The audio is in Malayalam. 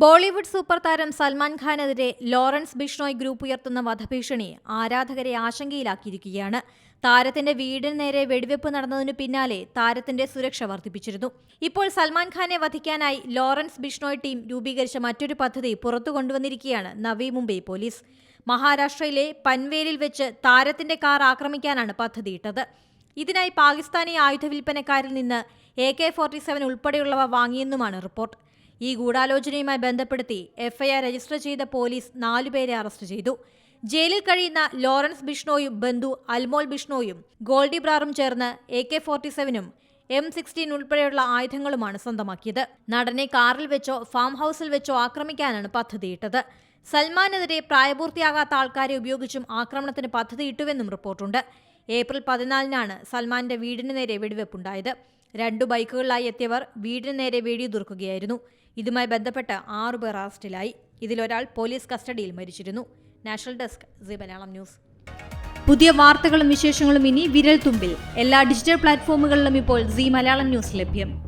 ബോളിവുഡ് സൂപ്പർ താരം സൽമാൻ ഖാനെതിരെ ലോറൻസ് ബിഷ്ണോയ് ഗ്രൂപ്പ് ഉയർത്തുന്ന വധഭീഷണി ആരാധകരെ ആശങ്കയിലാക്കിയിരിക്കുകയാണ്. താരത്തിന്റെ വീടിന് നേരെ വെടിവെപ്പ് നടന്നതിനു പിന്നാലെ താരത്തിന്റെ സുരക്ഷ വർദ്ധിപ്പിച്ചിരുന്നു. ഇപ്പോൾ സൽമാൻ ഖാനെ വധിക്കാനായി ലോറൻസ് ബിഷ്ണോയ് ടീം രൂപീകരിച്ച മറ്റൊരു പദ്ധതി പുറത്തു കൊണ്ടുവന്നിരിക്കുകയാണ് നവി മുംബൈ പോലീസ്. മഹാരാഷ്ട്രയിലെ പൻവേലിൽ വെച്ച് താരത്തിന്റെ കാർ ആക്രമിക്കാനാണ് പദ്ധതിയിട്ടത്. ഇതിനായി പാകിസ്ഥാനി ആയുധ വിൽപ്പനക്കാരിൽ നിന്ന് എ കെ ഫോർട്ടി സെവൻ ഉൾപ്പെടെയുള്ളവ വാങ്ങിയെന്നുമാണ് റിപ്പോർട്ട്. ഈ ഗൂഢാലോചനയുമായി ബന്ധപ്പെടുത്തി എഫ്ഐആർ രജിസ്റ്റർ ചെയ്ത പോലീസ് നാലുപേരെ അറസ്റ്റ് ചെയ്തു. ജയിലിൽ കഴിയുന്ന ലോറൻസ് ബിഷ്ണോയും ബന്ധു അൽമോൾ ബിഷ്ണോയും ഗോൾഡി ബ്രാറും ചേർന്ന് എ കെ ഫോർട്ടി സെവനും എം സിക്സ്റ്റീൻ ഉൾപ്പെടെയുള്ള ആയുധങ്ങളുമാണ് സ്വന്തമാക്കിയത്. നടനെ കാറിൽ വെച്ചോ ഫാം ഹൗസിൽ വെച്ചോ ആക്രമിക്കാനാണ് പദ്ധതിയിട്ടത്. സൽമാനെതിരെ പ്രായപൂർത്തിയാകാത്ത ആൾക്കാരെ ഉപയോഗിച്ചും ആക്രമണത്തിന് പദ്ധതിയിട്ടുവെന്നും റിപ്പോർട്ടുണ്ട്. ഏപ്രിൽ പതിനാലിനാണ് സൽമാന്റെ വീടിന് നേരെ വെടിവെപ്പുണ്ടായത്. രണ്ടു ബൈക്കുകളിലായി എത്തിയവർ വീടിന് നേരെ വെടിയുതിർക്കുകയായിരുന്നു ഇതുമായി ബന്ധപ്പെട്ട് ആറുപേർ അറസ്റ്റിലായി. ഇതിലൊരാൾ പോലീസ് കസ്റ്റഡിയിൽ മരിച്ചിരുന്നു. National desk Malayalam news. പുതിയ വാർത്തകളും വിശേഷങ്ങളും ഇനി വിരൽ തുമ്പിൽ എല്ലാ ഡിജിറ്റൽ പ്ലാറ്റ്ഫോമുകളിലും ഇപ്പോൾ സി മലയാളം ന്യൂസ് ലഭ്യം.